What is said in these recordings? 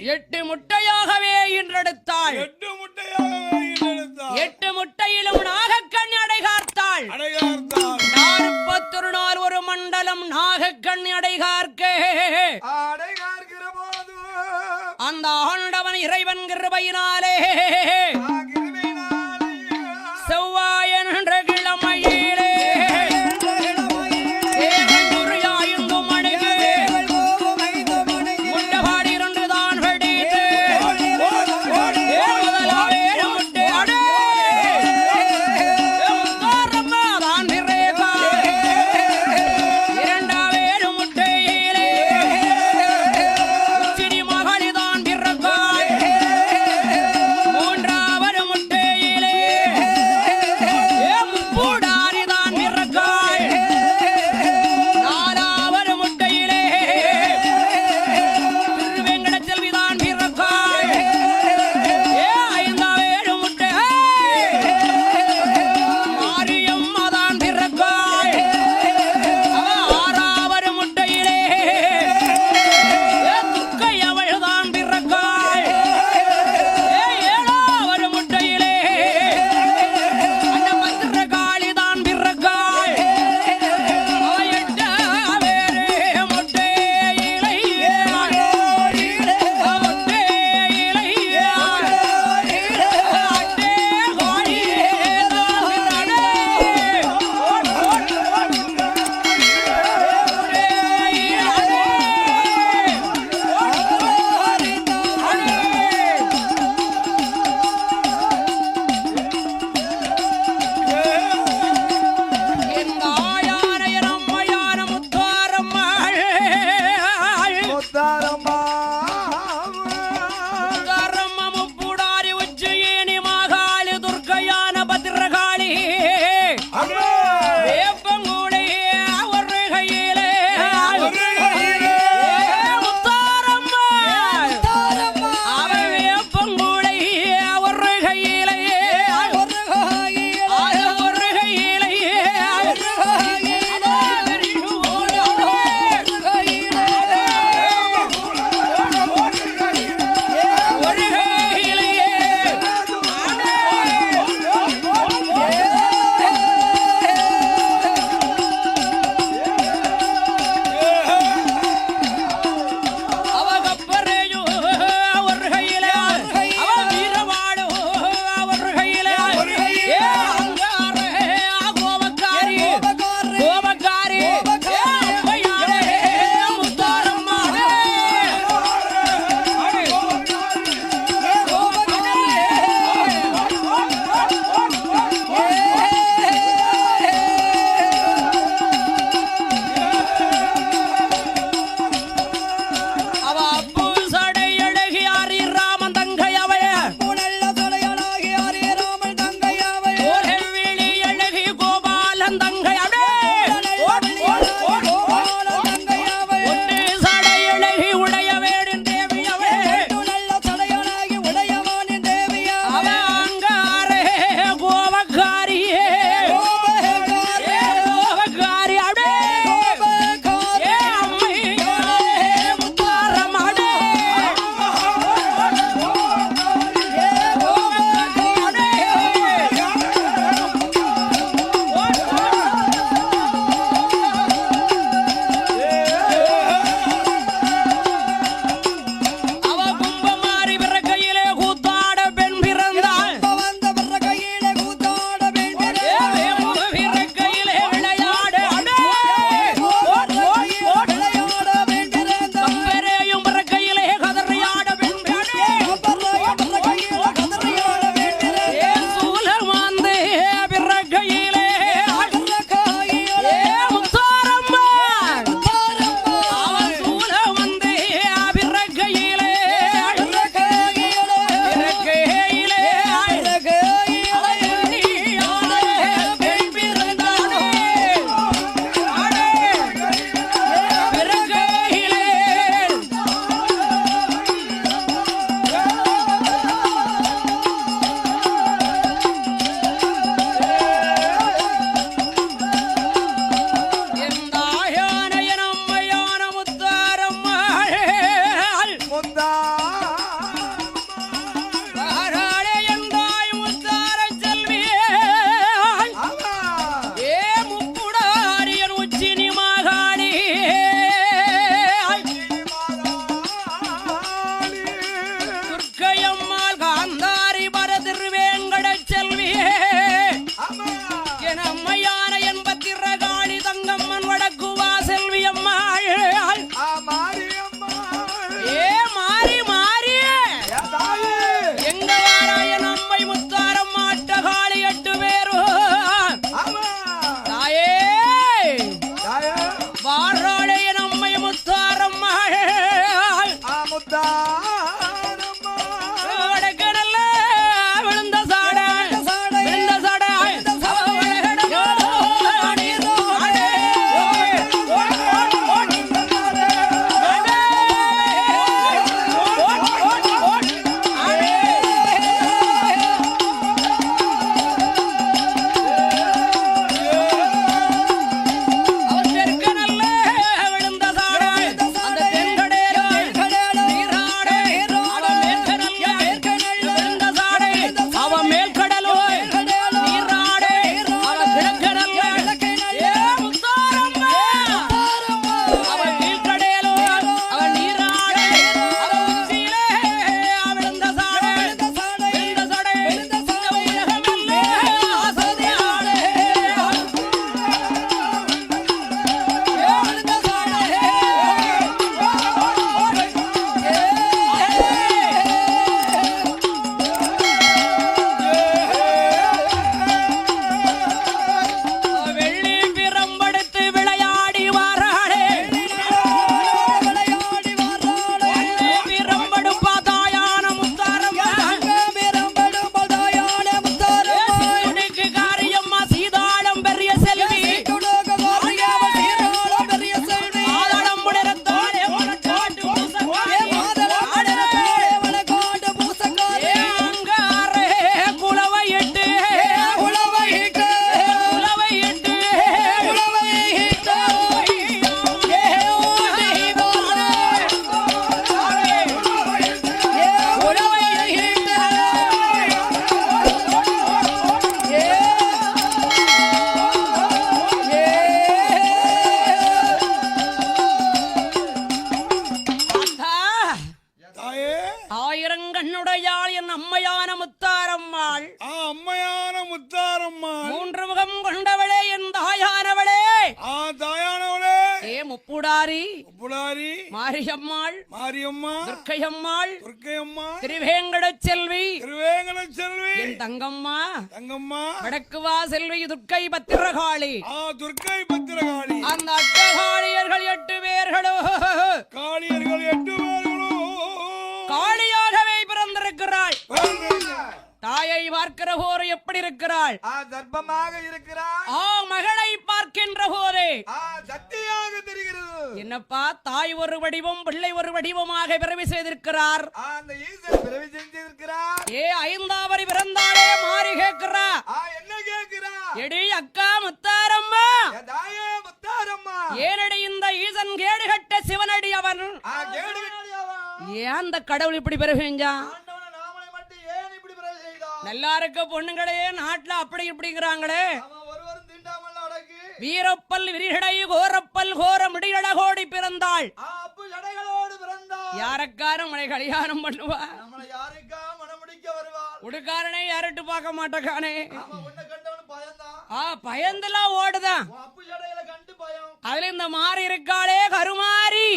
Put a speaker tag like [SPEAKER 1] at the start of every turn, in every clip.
[SPEAKER 1] எட்டு முட்டையாகவே இன்றெடுத்தாள்.
[SPEAKER 2] எட்டு முட்டையாக எடுத்தார்
[SPEAKER 1] எட்டு முட்டையிலும் நாகக்கண் அடைகார்த்தாள். நாற்பத்தொரு நாள் ஒரு மண்டலம் நாகக்கண் அடைகார்க்க.
[SPEAKER 2] அடைகார்கிற போது
[SPEAKER 1] அந்த ஆண்டவன் இறைவன் கிருபையினாலே. வாழாளைய நம்மை முத்தாரம்
[SPEAKER 2] மகள் முத்தாரம்
[SPEAKER 1] ஏ முப்புடாரி
[SPEAKER 2] புலாரி
[SPEAKER 1] மாரியம்மாள்
[SPEAKER 2] மாரியம்மா
[SPEAKER 1] துர்க்கையம்மாள்
[SPEAKER 2] துர்க்கையம்மா
[SPEAKER 1] திருவேங்கடச் செல்வி
[SPEAKER 2] திருவேங்கட செல்வி
[SPEAKER 1] என் தங்கம்மா
[SPEAKER 2] தங்கம்மா
[SPEAKER 1] வடக்குவா செல்வி துர்க்கை பத்திரகாளி.
[SPEAKER 2] ஆ துர்க்கை பத்திரகாளி.
[SPEAKER 1] அந்த அட்டகாளியர்கள் எட்டு பேர்களோ
[SPEAKER 2] காளியர்கள் எட்டு பேர்களும்
[SPEAKER 1] காளியாகவே பிறந்திருக்கிறாள். தாயை பார்க்கிற போது எப்படி இருக்கிறாள்?
[SPEAKER 2] ஆ தர்ப்பமாக இருக்கிறார்
[SPEAKER 1] ஆ மகளை பார்க்கின்ற போதே
[SPEAKER 2] தெரிகிறது.
[SPEAKER 1] என்னப்பா தாய் ஒரு வடிவம் பிள்ளை ஒரு வடிவமாக பிறவி செய்திருக்கிறார்.
[SPEAKER 2] ஆ, அந்த ஈசன் பிறவி செஞ்சிருக்கிறார்.
[SPEAKER 1] ஏ ஐந்தாவரி பிறந்தாலே மாறி கேட்கிறா.
[SPEAKER 2] என்ன கேட்கிறா?
[SPEAKER 1] எடி அக்கா முத்தாரம்மா.
[SPEAKER 2] என் தாயே முத்தாரம்மா.
[SPEAKER 1] ஏனடி இந்த ஈசன் கேடு கட்ட சிவனடி அவன்? ஏன் அந்த கடவுள் இப்படி பிறகு செஞ்சான்? நல்லா இருக்க பொண்ணுங்களே நாட்டுல அப்படி இப்படிங்கிறாங்களே. வீரப்பல் விரிகடை கோரப்பல் கோர முடியழகோடி பிறந்தாள்.
[SPEAKER 2] ஆ அப்பு ஜடைகளோடு பிறந்தான்
[SPEAKER 1] யாரக்கார மலை கல்யாணம் பண்ணுவா உடுக்காரனே யாருட்டு பார்க்க மாட்டேக்கானே.
[SPEAKER 2] உன்னை
[SPEAKER 1] ஆ பயந்துலாம் ஓடுதான் அதுல இந்த மாறி இருக்காளே
[SPEAKER 2] கருமாறி.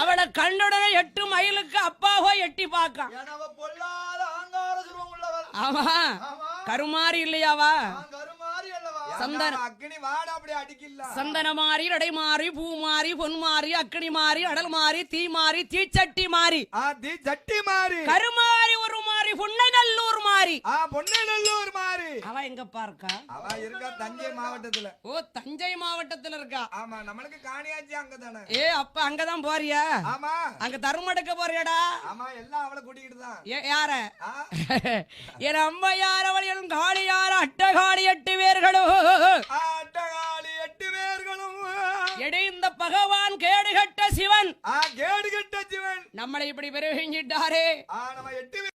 [SPEAKER 1] அவளை கண்டுடனே எட்டு மைலுக்கு அப்பா போய் எட்டி பார்க்கான் ஆமா இல்லையாவா?
[SPEAKER 2] கருமாறி அல்லவா
[SPEAKER 1] சந்தன
[SPEAKER 2] அக்னி வாட அப்படி அடிக்கல.
[SPEAKER 1] சந்தன மாறி நடை மாறி பூ மாறி பொன் மாறி அக்கனி மாறி அடல் மாறி தீ மாறி தீச்சட்டி மாறி.
[SPEAKER 2] தி சட்டி மாறி.
[SPEAKER 1] கருமாரி ஒரு மாறி புன்னை நல்லூர் மாறி
[SPEAKER 2] ஆ பொன்னநல்லூர் மாறி
[SPEAKER 1] அவ எங்க பார்க்கா
[SPEAKER 2] அவ இருக்கா தஞ்சை மாவட்டத்துல.
[SPEAKER 1] ஓ தஞ்சை மாவட்டத்துல இருக்கா?
[SPEAKER 2] ஆமா நம்மளுக்கு காணியாச்சு அங்கதானே.
[SPEAKER 1] ஏ அப்ப அங்கதான் போறியா?
[SPEAKER 2] ஆமா.
[SPEAKER 1] அங்க தருமடுக்க போறியாடா?
[SPEAKER 2] ஆமா எல்லாம் அவளை கூட்டிக்கிட்டு தான்.
[SPEAKER 1] ஏ யார? என் அம்மா யார் அவள் என் காளி யார் அட்டகாளி எட்டு பேர்களோ
[SPEAKER 2] ஆட்டகாளி எட்டு பேர்களும்.
[SPEAKER 1] எடி இந்த பகவான் கேடுகட்ட சிவன்.
[SPEAKER 2] ஆ கேடு கெட்ட சிவன்.
[SPEAKER 1] நம்மளை இப்படி பெருகிஞ்சிட்டாரே.
[SPEAKER 2] ஆ நம்ம எட்டு